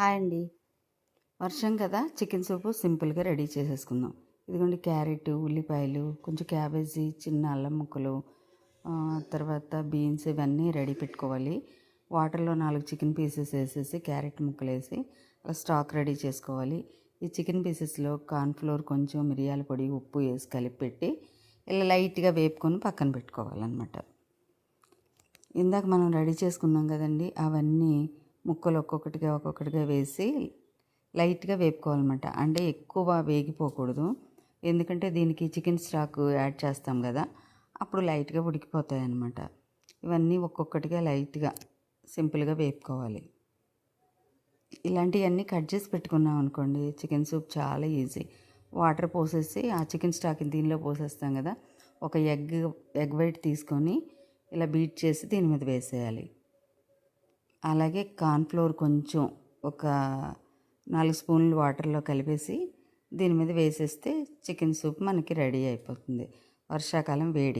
Hi అండి. వర్షం కదా? చికెన్ సూపు సింపుల్గా రెడీ చేసేసుకుందాం. ఇదిగోండి క్యారెట్ ఉల్లిపాయలు కొంచెం క్యాబేజీ చిన్న అల్లం ముక్కలు తర్వాత బీన్స్ ఇవన్నీ రెడీ పెట్టుకోవాలి. వాటర్లో నాలుగు చికెన్ పీసెస్ వేసేసి క్యారెట్ ముక్కలు వేసి అలా స్టాక్ రెడీ చేసుకోవాలి. ఈ చికెన్ పీసెస్లో కార్న్ఫ్లోర్ కొంచెం మిరియాల పొడి ఉప్పు వేసి కలిపి పెట్టి ఇలా లైట్గా వేపుకొని పక్కన పెట్టుకోవాలన్నమాట. ఇందాక మనం రెడీ చేసుకున్నాం కదండి అవన్నీ ముక్కలు ఒక్కొక్కటిగా ఒక్కొక్కటిగా వేసి లైట్గా వేపుకోవాలన్నమాట. అంటే ఎక్కువ వేగిపోకూడదు. ఎందుకంటే దీనికి చికెన్ స్టాక్ యాడ్ చేస్తాం కదా అప్పుడు లైట్గా ఉడికిపోతాయి అన్నమాట ఇవన్నీ ఒక్కొక్కటిగా లైట్గా సింపుల్గా వేపుకోవాలి. ఇలాంటివన్నీ కట్ చేసి పెట్టుకున్నాం అనుకోండి చికెన్ సూప్ చాలా ఈజీ. వాటర్ పోసేసి ఆ చికెన్ స్టాక్ దీనిలో పోసేస్తాం కదా ఒక ఎగ్ ఎగ్ వైట్ తీసుకొని ఇలా బీట్ చేసి దీని మీద వేసేయాలి. అలాగే కార్న్ఫ్లోర్ కొంచెం ఒక నాలుగు స్పూన్లు వాటర్లో కలిపేసి దీని మీద వేసేస్తే చికెన్ సూప్ మనకి రెడీ అయిపోతుంది. వర్షాకాలం వేడి.